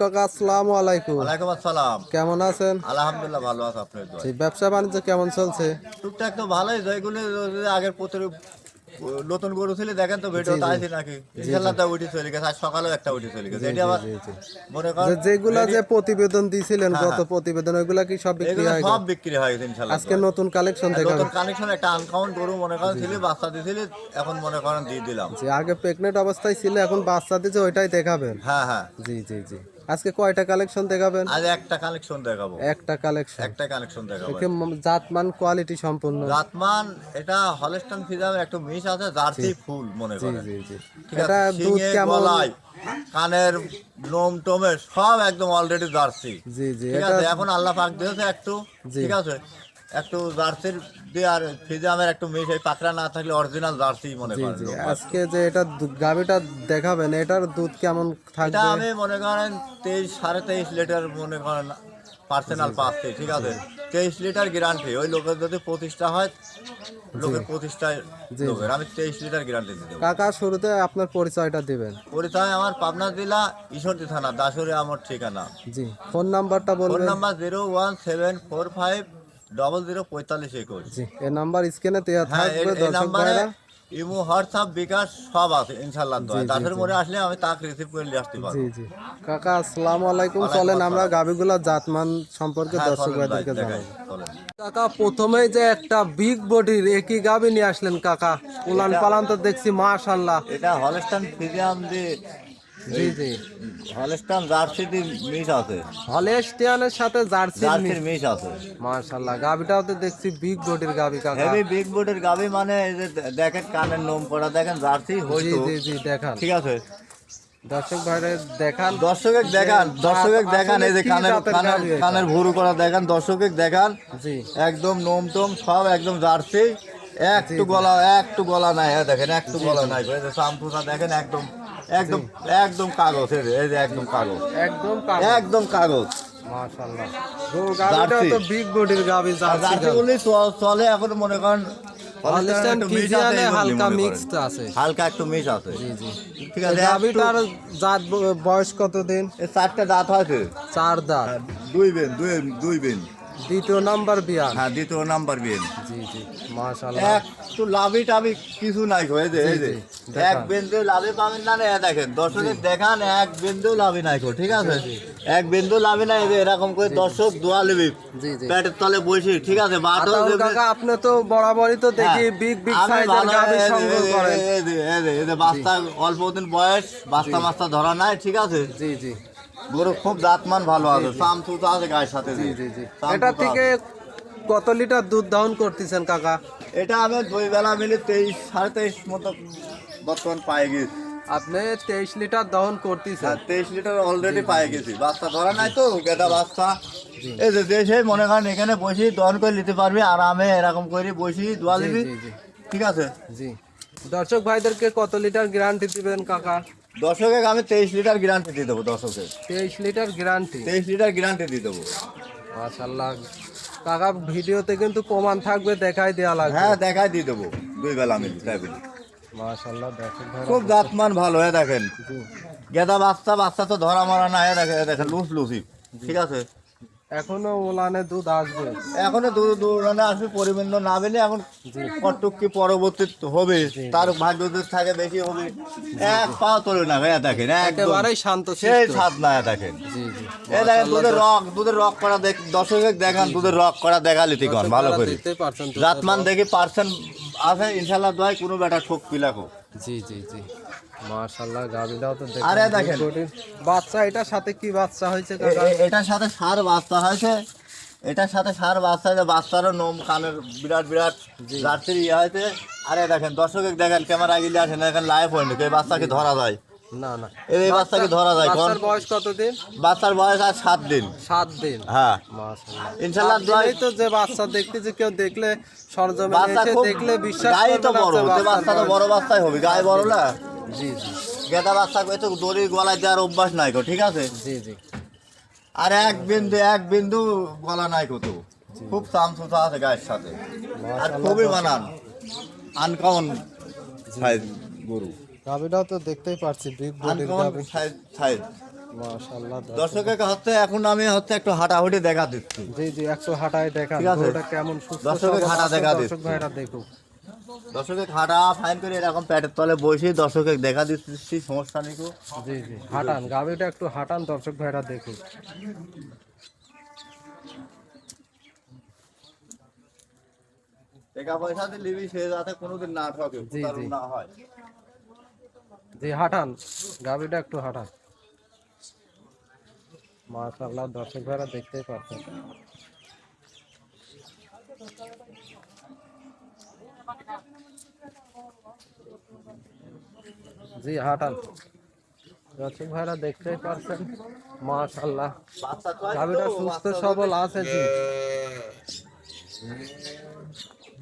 কাকা আসসালামু আলাইকুম। ওয়ালাইকুম আসসালাম। কেমন আছেন? আলহামদুলিল্লাহ ভালো আছে আপনার দোয়া জি ব্যবসা বাণিজ্য কেমন চলছে? টুকটাক তো ভালোই যেগুলো আগের প্রতির নতুন গরু ছিল দেখেন তো ভিডিও জি, জি। আছে নাকি? ইনশাল্লাহ উঠে চলে গেছে আজ সকালেও একটা উঠে চলে গেছে। এটি আবার জি, জি। মনে করেন যেগুলা যে প্রতিবেদন দিয়েছিলেন হ্যাঁ, গত হ্যাঁ। প্রতিবেদন ওইগুলা কি সব বিক্রি হয়ে সব বিক্রি হয়ে গেছে আজকে নতুন কালেকশন নতুন কানেকশন একটা আনকাউন্ট গরু মনে করেন ছিল বাচ্চা দিছিল এখন মনে করেন দিয়ে দিলাম। যে আগে প্রেগনেন্ট অবস্থায় ছিল এখন বাচ্চা দিচ্ছে ওইটাই দেখাবেন। হ্যাঁ হ্যাঁ। জি জি জি। আজকে কয়টা কালেকশন দেখাবেন? আজ একটা কালেকশন দেখাবো। একটা কালেকশন একটা কালেকশন দেখাবো। জাতমান কোয়ালিটি সম্পূর্ণ। জাতমান এটা হলস্টান ফিজার একটা মিশ আছে জার্সি ফুল মনে করেন। জি জি। এটা দুধ কেমন? কানের লোম টোমে সব একদম অলরেডি জার্সি। জি জি ঠিক এটা আছে এখন আল্লাহ পাক দিয়েছে একটু। ঠিক আছে একটু জার্সির দিয়ে আর ফিজামের একটু মিশ এই পাকড়া না থাকলে অরিজিনাল জার্সি মনে করেন জি। আজকে যে এটা গাভীটা দেখাবেন এটার দুধ কেমন এটা থাকবে আমি মনে করেন তেইশ সাড়ে তেইশ লিটার মনে করেন পার্সোনাল পাচ্ছি ঠিক আছে? তেইশ লিটার গ্যারান্টি ওই লোকের যদি প্রতিষ্ঠা হয় লোকের প্রতিষ্ঠায় লোকের আমি তেইশ লিটার গ্যারান্টি দিতে। কাকা শুরুতে আপনার পরিচয়টা দিবেন। পরিচয় আমার পাবনা জেলা ঈশ্বরদী থানা দাসুরে আমার ঠিকানা। জি ফোন নাম্বারটা phone number zero one seven four five double zero পঁয়তাল্লিশ একুশ। জি এই নাম্বার স্ক্রিনে দেওয়া থাকবে দর্শক ভাইরা। ইমো হোয়াটসঅ্যাপ বিকাশ সব আছে জি, দাসের আসলে আমি তাকে রিসিভ করে নিয়ে আসতে পারব। জি জি। কাকা আসসালামু আলাইকুম। চলেন আমরা। গাভীগুলা জাতমান সম্পর্কে হ্যাঁ, দর্শক ভাইদেরকে ভাই, দেখাই, কাকা প্রথমেই যে একটা বিগ বডির একই গাভী নিয়ে আসলেন কাকা? উলান পালান তো দেখছি মাশাল্লাহ এটা হলস্টান ফিজিয়াম দিয়ে জি জি। হলস্টান জার্সি দিয়ে আছে। হলেস্টিয়ানের সাথে জার্সি জার্সির মিস আছে। মাশাল্লাহ গাভীটাও তো দেখছি বিগ বডির গাভী কাকা। হেভি বিগ বোর্ডের গাবি মানে এই যে দেখেন কানের নোম দেখেন জার্সি জি জি জি দেখান। ঠিক আছে। দর্শক ভাইরা দেখান। দর্শকের দেখান দর্শকের দেখান এই যে কানের কানের কানের ভুরু করা দেখান দর্শকের দেখান। জি। একদম নোম টোম সব একদম জার্সি। একটু গলা একটু গলা নাই দেখেন একটু গলা নাই। সামপুসা দেখেন একদম একদম একদম কাগজ এই যে একদম কাগজ। একদম একদম কাগজ। মাশাআল্লাহ। তো বিগ বডির চলে এখন মনে করেন আছে হালকা মিক্সড আছে। হালকা একটু মিশ আছে। জি জি। ঠিক আছে জাত বয়স কতদিন? এই চারটে দাঁত হয়েছে। চার দাঁত। হ্যাঁ, দুই বেন দুই দুই বেন। দ্বিতীয় নাম্বার বিয়ান। হ্যাঁ দ্বিতীয় নাম্বার বেন জি জি মাশাআল্লাহ। একটু লাভি টাভি কিছু নাই এই যে এই যে। এক বিন্দু লাভে পাবেন না না দেখেন দর্শকের দেখান এক বিন্দু লাভি নাই ঠিক আছে? এক বিন্দু লাভি নাই যে এরকম করে দর্শক দোয়া লিবি জি জি। পেটের তলে বসে ঠিক আছে? দেবে। কাকা আপনি তো বরাবরই তো দেখি হ্যাঁ, বিগ বিগ সাইজের যে- সংগ্রহ করেন। এই যে- এই যে- বাচ্চা অল্প দিন বয়স বাচ্চা মাস্তা ধরা নাই ঠিক আছে? জি জি। গরু খুব দাঁতমান ভালো আছে সামসুতো আছে গায়ের সাথে জি জি জি। এটা থেকে কত লিটার দুধ দহন করতেছেন কাকা? এটা আমি দুই বেলা মিলে তেইশ সাড়ে তেইশ মতো বর্তমান পাই গেছি। আপনি তেইশ লিটার দহন করতেছেন। হ্যাঁ তেইশ লিটার অলরেডি পাই গেছি। বাচ্চা ধরা নাই তো গেটা বাচ্চা। এই যে দেশে মনে করেন এখানে বসি দহন করে নিতে পারবি আরামে এরকম করে বসি দোয়া দিবি। ঠিক আছে? জি। দর্শক ভাইদেরকে কত লিটার গ্যারান্টি দিবেন কাকা? দর্শকে আমি তেইশ লিটার গ্যারান্টি দিয়ে দেবো দশকে। তেইশ লিটার গ্যারান্টি তেইশ লিটার গ্যারান্টি দিয়ে দেবো। মাশাল্লাহ কাকা ভিডিওতে কিন্তু প্রমাণ থাকবে দেখাই দেওয়া লাগবে। হ্যাঁ দেখাই দিয়ে দেবো। দুই বেলা আমি তাই মাশাল্লাহ দেখেন খুব দাঁতমান ভালো হ্যাঁ দেখেন। গেদা বাচ্চা বাচ্চা তো ধরা মরা না হ্যাঁ দেখেন দেখেন লুস লুসি ঠিক আছে? এখনও ওলানে দুধ আসবে। এখনও দূর দূরানে আসবে পরিবন্ধ না পেলে এখন কটুক কি পরবর্তী হবে তার ভাগ্য যদি থাকে বেশি হবে। এক পা তোলে না ভাইয়া দেখেন একদম একেবারেই শান্ত সেই ছাদ না দেখেন। জি জি। দেখেন দুধের রক দুধের রক করা দেখ দর্শকের দেখান দুধের রক করা দেখালি তিকন ভালো করে। দেখতে পারছেন দেখি পার্সেন্ট আছে ইনশাল্লাহ দোয়াই কোনো বেটা ঠোক পিলাকো জি জি জি। মাশাল্লাহ গাবিটাও তো দেখেন আরে দেখেন। বাচ্চা এটার সাথে কি বাচ্চা হয়েছে কাকা? এটার সাথে সার বাচ্চা হয়েছে। এটার সাথে সার বাচ্চা হয়েছে বাচ্চারও নোম কানের বিরাট বিরাট জার্সির ইয়ে হয়েছে। আরে দেখেন দর্শকের দেখেন ক্যামেরা গিলে আসেন দেখেন লাইভ হয়নি এই বাচ্চাকে ধরা যায়। না না। এই বাচ্চাকে ধরা যায় কোন? বাচ্চার বয়স কতদিন? বাচ্চার বয়স আর সাত দিন। সাত দিন। হ্যাঁ। দোয়াই তো যে বাচ্চা দেখতেছে কেউ দেখলে সরজমে বাচ্চা এসে দেখলে বিশ্বাস তো বড় যে যে বাচ্চা তো বড় বাচ্চাই হবে গায়ে বড় না? জি জি। গেদা বাচ্চা তো দড়ি গলায় দেওয়ার অভ্যাস নাই গো ঠিক আছে? জি জি। আর এক বিন্দু এক বিন্দু গলা নাই কত খুব আছে গায়ের সাথে। আর খুবই বানান। আনকমন সাইজ গরু। গাবিটাও তো দেখতেই পাচ্ছি বিগ বডির সাইজ সাইজ দর্শকের হচ্ছে এখন আমি হচ্ছে একটু হাঁটাহুটি দেখা দিচ্ছি। জি জি একটু হাঁটায় দেখা। ঠিক আছে। কেমন সুস্থ দর্শকের হাঁটা দেখা দর্শক দিচ্ছি। ভাইরা দেখুক। দর্শকের হাঁটা ফাইন করে এরকম প্যাটের তলে বসে দর্শকের দেখা দিচ্ছি সমস্যা নেই। জি জি। হাঁটান গাবিটা একটু হাঁটান দর্শক ভাইরা দেখুক টাকা পয়সা দিয়ে সে যাতে কোনোদিন না ঠকে জি, জি। না হয়। জি হাঁটান একটু হাঁটান। মাশাআল্লাহ দর্শক ভাইরা দেখতেই পাচ্ছেন। জি হাঁটান। দর্শক ভাইরা দেখতেই পারছেন মাশাআল্লাহ। বাচ্চা তো আছে সুস্থ সবল আছে জি।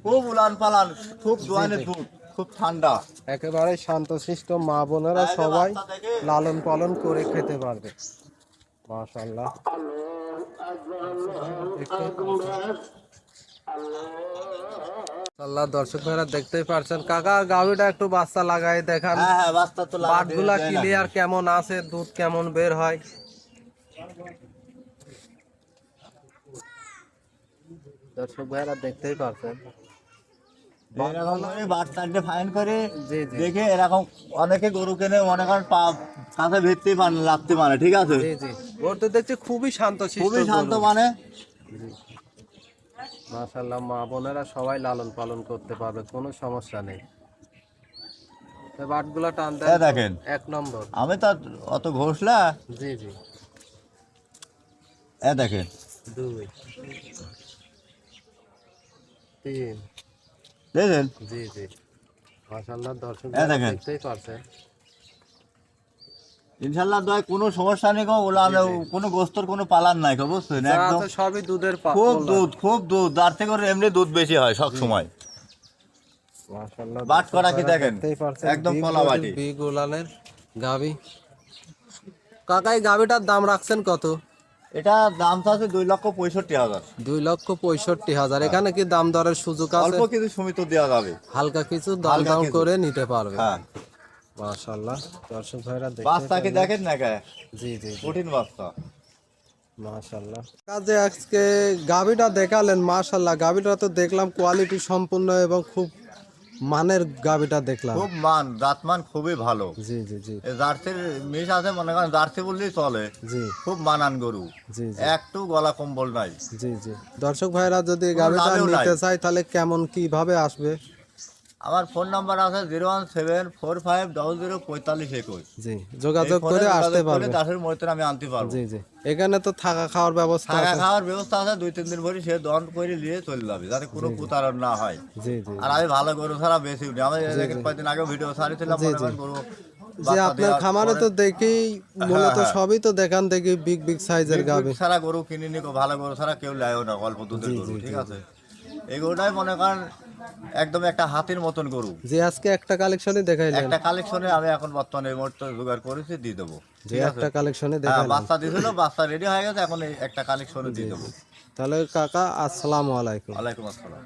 খুব উলান পালান খুব দোয়ানে দুধ খুব ঠান্ডা। একেবারে শান্তশিষ্ট মা বোনেরা সবাই লালন পালন করে খেতে পারবে। মাশাআল্লাহ। আল্লাহ দর্শক ভাইরা দেখতেই পারছেন। কাকা গাভিটা একটু বাচ্চা লাগাই দেখান। হ্যাঁ হ্যাঁ না। ক্লিয়ার কেমন আছে দুধ কেমন বের হয়? দর্শক ভাইরা দেখতেই পারছেন। এরকম করে বাট ফাইন করে দেখে এরকম অনেকে গরু কেনে মনে করেন পা কাছে ভিত্তি লাগতে মানে ঠিক আছে? ওর তো দেখছি খুবই শান্ত খুবই শান্ত মানে। মাশাল্লাহ মা বোনেরা সবাই লালন পালন করতে পারবে কোনো সমস্যা নেই। বাটগুলা টান দেন। দেখেন। এক নম্বর। আমি তো অত ঘোষলা। জি জি। এ দেখেন। দুই। তিন। দেখেন। জি জি। মাশাল্লাহ দর্শক দেখতেই পারছেন। ইনশাল্লাহ দয় কোনো সমস্যা নেই গো ওলা কোনো গোস্তর কোনো পালান নাই গো বুঝছেন? একদম সবই দুধের খুব দুধ খুব দুধ তার থেকে এমনি দুধ বেশি হয় সব সময়। বাট করা কি দেখেন? একদম কলা বাটি। উলানের গাবি। কাকাই গাবিটার দাম রাখছেন কত? এটা দাম তো আছে দুই লক্ষ পঁয়ষট্টি হাজার। দুই লক্ষ পঁয়ষট্টি হাজার। এখানে কি দাম দরের সুযোগ আছে? অল্প কিছু সীমিত দেওয়া যাবে। হালকা কিছু দাম দাম করে নিতে পারবে। হ্যাঁ। মাশাআল্লাহ। দর্শক ভাইরা দেখতে বাচ্চা দেখেন না কে জি জি। কঠিন বাচ্চা। মাশাআল্লাহ। কাজে আজকে গাবিটা দেখালেন মাশাআল্লাহ। গাবিটা তো দেখলাম কোয়ালিটি সম্পূর্ণ এবং খুব মানের গাবিটা দেখলাম। খুব মান জাতমান খুবই ভালো। জি জি জি। জার্সির মিশ আছে মনে করেন জার্সি বললেই চলে। জি। খুব মানান গরু। জি জি। একটু গলা কম্বল নাই। জি জি। দর্শক ভাইরা যদি গাবিটা নিতে চায় তাহলে কেমন কীভাবে আসবে? আমার ফোন নাম্বার আছে zero one seven four five double zero পঁয়তাল্লিশ একুশ। জি যোগাযোগ করে আসতে পারবে। দাসের মধ্যে আমি আনতে পারব। জি জি। এখানে তো থাকা খাওয়ার ব্যবস্থা থাকা খাওয়ার ব্যবস্থা আছে দুই তিন দিন পরে সে দন করে নিয়ে চলে যাবে যাতে কোনো প্রতারণ না হয়। জি জি আর আমি ভালো গরু ছাড়া বেশি উঠি। আমি কয়েকদিন আগে ভিডিও ছাড়িয়েছিলাম। গরু যে আপনার খামারে তো দেখি মূলত হ্যাঁ। সবই তো দেখান দেখি বিগ বিগ সাইজের গাবি ছাড়া গরু কিনে নি ভালো গরু ছাড়া কেউ লেয়ও না অল্প দুধের গরু ঠিক আছে? এই গরুটাই মনে করেন একদম একটা হাতির মতন গরু। যে আজকে একটা কালেকশনে দেখাই একটা কালেকশনে আমি এখন বর্তমানে মুহূর্তে জোগাড় করেছি দিয়ে দেবো। যে একটা কালেকশনে হ্যাঁ দেখাইলেন। বাচ্চা দিয়েছিল বাচ্চা রেডি হয়ে গেছে এখন এই একটা কালেকশনে দিয়ে দেবো। তাহলে কাকা আসসালামু আলাইকুম। ওয়ালাইকুম আসসালাম।